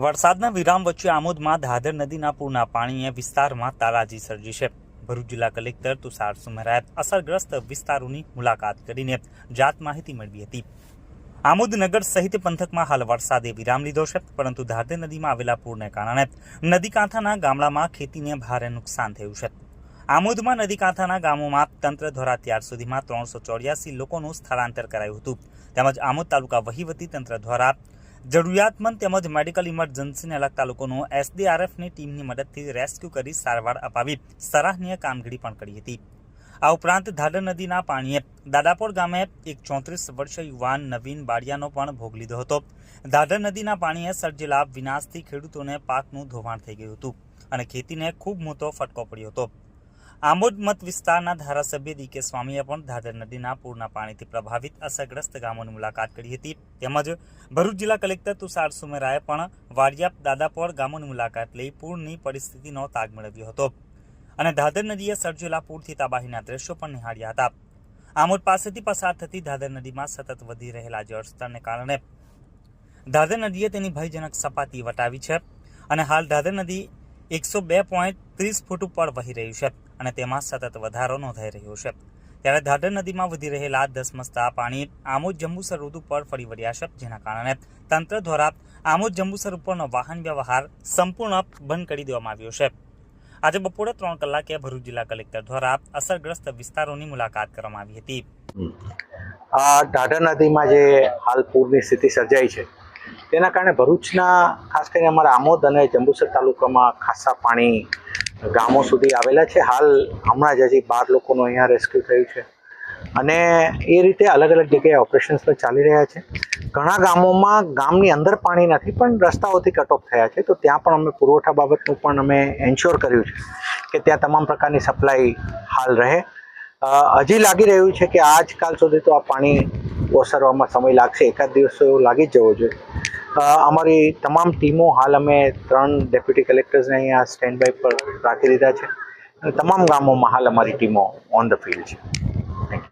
વરસાદના વિરામ વચ્ચે આમોદમાં ધાદર નદીના પૂરના પાણીએ વિસ્તારમાં તારાજી સર્જી છે. ભરૂચ જિલ્લા કલેક્ટર તુષાર સુમેરાએ અસરગ્રસ્ત વિસ્તારોની મુલાકાત કરીને જાત માહિતી મેળવી હતી. આમોદ નગર સહિત પંથકમાં હાલ વરસાદે વિરામ લીધો છે, પરંતુ ધાદર નદીમાં આવેલા પૂરને કારણે નદી કાંઠાના ગામડામાં ખેતીને ભારે નુકસાન થયું છે. આમોદમાં નદી કાંઠાના ગામોમાં તંત્ર દ્વારા ત્યાર સુધીમાં ત્રણસો ચોર્યાસી લોકોનું સ્થળાંતર કરાયું હતું. તેમજ આમોદ તાલુકા વહીવટી તંત્ર દ્વારા જરૂરિયાતમંદ તેમજ મેડિકલ ઇમરજન્સીને લગતા લોકોનો એસડીઆરએફની ટીમની મદદથી રેસ્ક્યુ કરી સારવાર અપાવી સરાહનીય કામગીરી પણ કરી હતી. આ ઉપરાંત ધાડર નદીના પાણીએ દાદાપોર ગામે એક ચોત્રીસ વર્ષીય યુવાન નવીન બાડિયાનો પણ ભોગ લીધો હતો. ધાડર નદીના પાણીએ સર્જેલા વિનાશથી ખેડૂતોને પાકનું ધોવાણ થઈ ગયું હતું અને ખેતીને ખૂબ મોટો ફટકો પડ્યો હતો. આમોદ મત વિસ્તારના ધારાસભ્ય ડી કે સ્વામીએ પણ ધાદર નદીના પૂરના પાણીથી પ્રભાવિત અસરગ્રસ્ત ગામોની મુલાકાત કરી હતી. તેમજ ભરૂચ જિલ્લા કલેક્ટર તુષાર સુમેરાએ પણ વાડિયાપ દાદાપોર ગામોની મુલાકાત લઈ પૂરની પરિસ્થિતિનો તાગ મેળવ્યો હતો. અને ધાદર નદીએ સર્જેલા પૂરથી તબાહીના દ્રશ્યો પણ નિહાળ્યા હતા. આમોદ પાસેથી પસાર થતી ધાદર નદીમાં સતત વધી રહેલા જળસ્તરને કારણે ધાદર નદીએ તેની ભયજનક સપાટી વટાવી છે. અને હાલ ધાદર નદી એકસો બે પોઈન્ટ ત્રીસ ફૂટ ઉપર વહી રહ્યું છે. અને તેમાં સતત વધારો નોંધાઈ રહ્યો છે. ત્યારે ધાદર નદીમાં વધી રહેલા ધસમસતા પાણી આમોદ જંબુસર ઋતુ ઉપર ફરી વળ્યા છે, જેના કારણે તંત્ર દ્વારા આમોદ જંબુસર ઉપરનો વાહન વ્યવહાર સંપૂર્ણ બંધ કરી દેવામાં આવ્યો છે. આજે બપોરે ત્રણ કલાકે ભરૂચ જિલ્લા કલેક્ટર દ્વારા અસરગ્રસ્ત વિસ્તારોની મુલાકાત કરવામાં આવી હતી. આ ઢાઢર નદીમાં જે હાલ પૂરની સ્થિતિ સર્જાઈ છે, તેના કારણે ભરૂચના ખાસ કરીને અમારા આમોદ અને જંબુસર તાલુકામાં ખાસા પાણી ગામો સુધી આવેલા છે. હાલ હમણાં જ હજી બાર લોકોનું અહીંયા રેસ્ક્યુ થયું છે. અને એ રીતે અલગ અલગ જગ્યાએ ઓપરેશન્સ પણ ચાલી રહ્યા છે. ઘણા ગામોમાં ગામની અંદર પાણી નથી, પણ રસ્તાઓથી કટ થયા છે. તો ત્યાં પણ અમે પુરવઠા બાબતનું પણ અમે એન્શ્યોર કર્યું છે કે ત્યાં તમામ પ્રકારની સપ્લાય હાલ રહે. હજી લાગી રહ્યું છે કે આજકાલ સુધી તો આ પાણી ઓસરવામાં સમય લાગશે. એકાદ દિવસ એવું લાગી જ જવો જોઈએ. અમારી તમામ ટીમો હાલ અમે ત્રણ ડેપ્યુટી કલેક્ટર્સને અહીંયા સ્ટેન્ડ બાય પર રાખી દીધા છે. અને તમામ ગામોમાં હાલ અમારી ટીમો ઓન ધ ફિલ્ડ છે.